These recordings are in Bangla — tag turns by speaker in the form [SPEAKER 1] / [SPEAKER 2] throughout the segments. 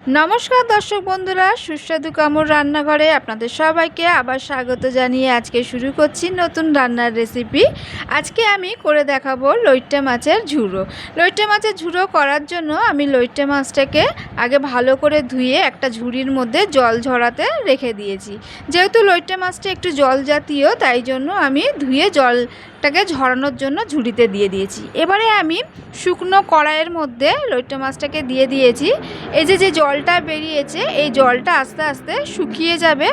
[SPEAKER 1] নমস্কার দর্শক বন্ধুরা, সুস্বাদু কামড় রান্নাঘরে আপনাদের সবাইকে আবার স্বাগত জানিয়ে আজকে শুরু করছি নতুন রান্নার রেসিপি। আজকে আমি করে দেখাবো লইট্টে মাছের ঝুড়ো। লইট্টে মাছের ঝুড়ো করার জন্য আমি লইট্টে মাছটাকে আগে ভালো করে ধুয়ে একটা ঝুড়ির মধ্যে জল ঝরাতে রেখে দিয়েছি। যেহেতু লইট্টে মাছটা একটু জল জাতীয় তাই জন্য আমি ধুয়ে জলটাকে ঝরানোর জন্য ঝুড়িতে দিয়ে দিয়েছি। এবারে আমি শুকনো কড়াইয়ের মধ্যে লইট্টে মাছটাকে দিয়ে দিয়েছি। এই যে যে জলটা বেরিয়েছে, এই জলটা আস্তে আস্তে শুকিয়ে যাবে।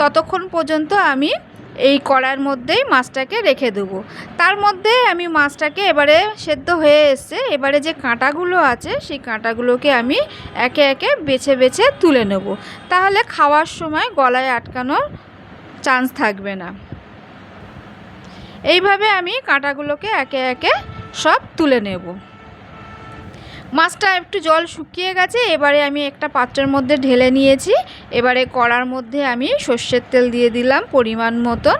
[SPEAKER 1] ততক্ষণ পর্যন্ত আমি এই কড়ার মধ্যেই মাছটাকে রেখে দেবো। তার মধ্যে আমি মাছটাকে এবারে সেদ্ধ হয়ে এসছে। এবারে যে কাঁটাগুলো আছে, সেই কাঁটাগুলোকে আমি একে একে বেছে বেছে তুলে নেব। তাহলে খাওয়ার সময় গলায় আটকানোর চান্স থাকবে না। এইভাবে আমি কাঁটাগুলোকে একে একে সব তুলে নেব। মাছটা একটু জল শুকিয়ে গেছে, এবারে আমি একটা পাত্রের মধ্যে ঢেলে নিয়েছি। এবারে কড়ার মধ্যে আমি সর্ষের তেল দিয়ে দিলাম পরিমাণ মতন।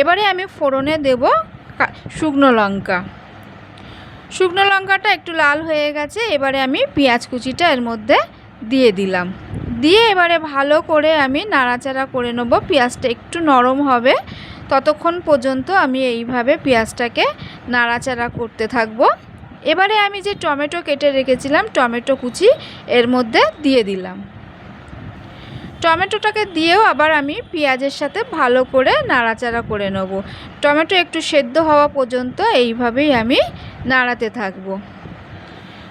[SPEAKER 1] এবারে আমি ফোড়নে দেব শুকনো লঙ্কা। শুকনো লঙ্কাটা একটু লাল হয়ে গেছে, এবারে আমি পেঁয়াজ কুচিটা এর মধ্যে দিয়ে দিলাম। দিয়ে এবারে ভালো করে আমি নাড়াচাড়া করে নেব। পেঁয়াজটা একটু নরম হবে। ততক্ষণ পর্যন্ত আমি এইভাবে পেঁয়াজটাকে নাড়াচাড়া করতে থাকব। এবারে আমি যে টমেটো কেটে রেখেছিলাম, টমেটো কুচি, এর মধ্যে দিয়ে দিলাম। টমেটোটাকে দিয়েও আবার আমি পেঁয়াজের সাথে ভালো করে নাড়াচাড়া করে নেব। টমেটো একটু সেদ্ধ হওয়া পর্যন্ত এইভাবেই আমি নাড়াতে থাকব।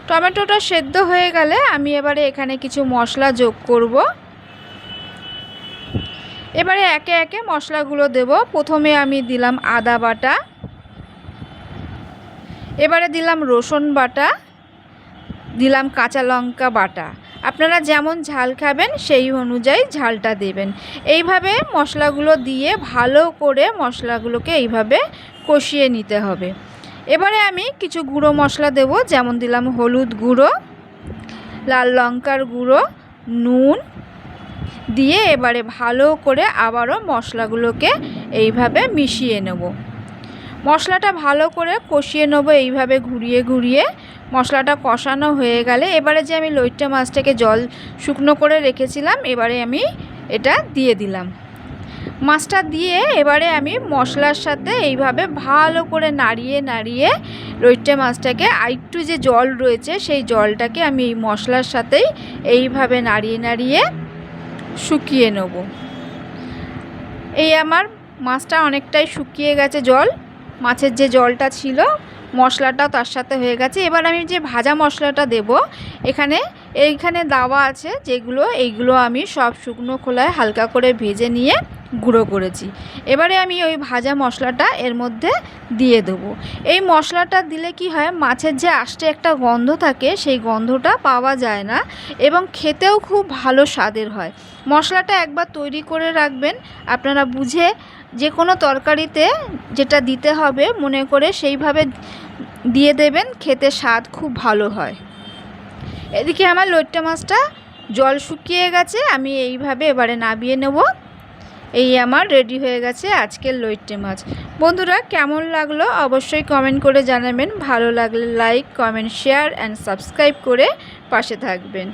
[SPEAKER 1] টমেটোটা সেদ্ধ হয়ে গেলে আমি এবারে এখানে কিছু মশলা যোগ করব। এবারে একে একে মশলাগুলো দেব। প্রথমে আমি দিলাম আদা বাটা। এবারে দিলাম রসুন বাটা। দিলাম কাঁচা লঙ্কা বাটা। আপনারা যেমন ঝাল খাবেন, সেই অনুযায়ী ঝালটা দেবেন। এইভাবে মশলাগুলো দিয়ে ভালো করে মশলাগুলোকে এইভাবে কষিয়ে নিতে হবে। এবারে আমি কিছু গুঁড়ো মশলা দেব, যেমন দিলাম হলুদ গুঁড়ো, লাল লঙ্কার গুঁড়ো, নুন দিয়ে এবারে ভালো করে আবারও মশলাগুলোকে এইভাবে মিশিয়ে নেব। মশলাটা ভালো করে কষিয়ে নেব, এইভাবে ঘুরিয়ে ঘুরিয়ে। মশলাটা কষানো হয়ে গেলে এবারে যে আমি লইট্টা মাছটাকে জল শুকনো করে রেখেছিলাম, এবারে আমি এটা দিয়ে দিলাম। মাছটা দিয়ে এবারে আমি মশলার সাথে এইভাবে ভালো করে নাড়িয়ে নাড়িয়ে লইট্টে মাছটাকে আরেকটু যে জল রয়েছে সেই জলটাকে আমি এই মশলার সাথেই এইভাবে নাড়িয়ে নাড়িয়ে শুকিয়ে নেব। এই আমার মাছটা অনেকটাই শুকিয়ে গেছে জল। মাছের যে জলটা ছিল, মশলাটাও তার সাথে হয়ে গেছে। এবার আমি যে ভাজা মশলাটা দেব, এখানে, এইখানে দাওয়া আছে যেগুলো, এইগুলো আমি সব শুকনো খোলায় হালকা করে ভেজে নিয়ে গুঁড়ো করেছি। এবারে আমি ওই ভাজা মশলাটা এর মধ্যে দিয়ে দেবো। এই মশলাটা দিলে কি হয়, মাছের যে আষ্টে একটা গন্ধ থাকে, সেই গন্ধটা পাওয়া যায় না এবং খেতেও খুব ভালো স্বাদের হয়। মশলাটা একবার তৈরি করে রাখবেন। আপনারা বুঝে যে কোনো তরকারিতে যেটা দিতে হবে, মনে করে সেইভাবে দিয়ে দেবেন, খেতে স্বাদ খুব ভালো হয়। এদিকে আমার লইট্টা মাছটা জল শুকিয়ে গেছে, আমি এইভাবে এবারে নাবিয়ে নেব। এই আমার রেডি হয়ে গেছে আজকের লইট্টে মাছ। বন্ধুরা, কেমন লাগল অবশ্যই কমেন্ট করে জানাবেন। ভালো লাগলে like, comment, share and subscribe করে পাশে থাকবেন।